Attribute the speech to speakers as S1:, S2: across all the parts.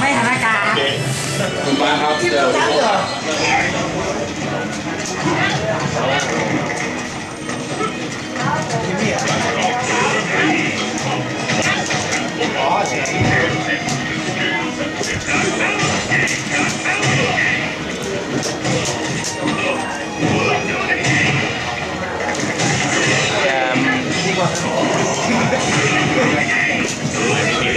S1: ไม่ธนากา
S2: คุณป้าครับเดี๋ยว
S1: จ้าเหรอ
S3: แย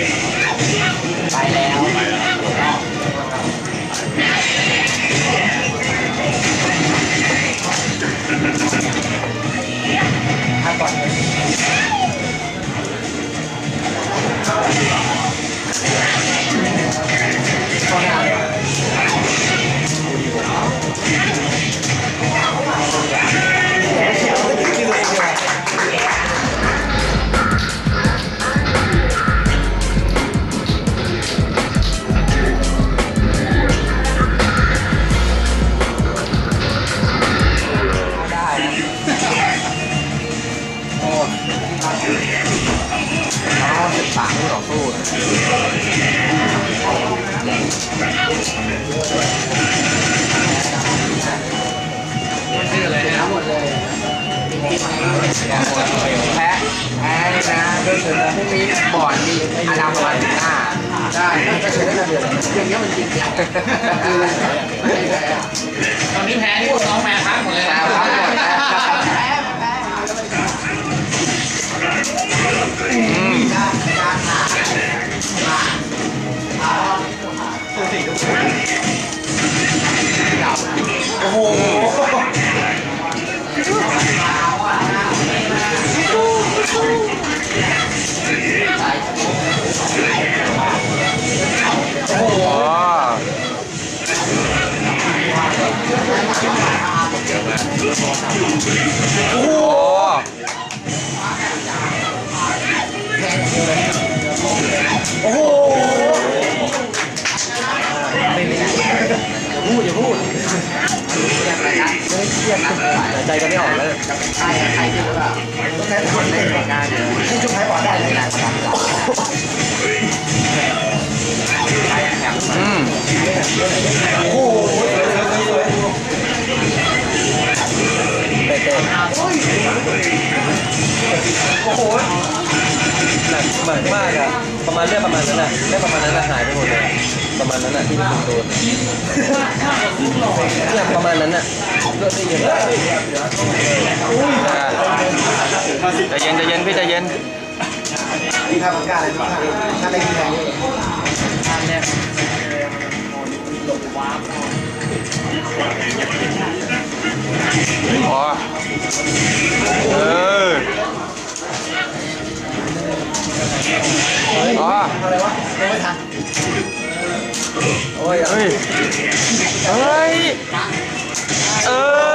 S1: พั ชื่ออะไรนะหมดเลยแพ้แพ้นี่นะโดยส่วนพวกนี้บอร์ดมีอาดามประมาณสิบห้าได้ก็ใช้ได้ระเบียบอย่างเงี้ยมันจริงจังคือไม่แพ้ โอ้โห
S3: โอ้โห
S1: พูดอย่าพูดเครียดอะไรนะไม่เครียดนะ
S3: หายใจกันไม่ออกแล้ว
S1: ใครใครที่รู้ว่าต้องใช้คนเล่นในงานเยอะให้ช่วยใช้บอลได้เลยนะ โอ้โหห
S3: นักหนักมากอะประมาณเนี้ยประมาณนั้นอะได้ประมาณนั้นอะหายไปหมดเลยประมาณนั้นอะที่คุณโดนเนี่ยประมาณนั้นอะเลือดได้เยอะอ่าใจเย็นใจเย็นพี่ใจเย็น
S1: นี่ครับผมกล้าเลยนะถ้าได้ที่ไหนทางเนี่ย
S3: เอออ๋อ
S1: อะไรวะยังไม่ทัน
S3: โอ้ยเฮ้ย เฮ้ย เออ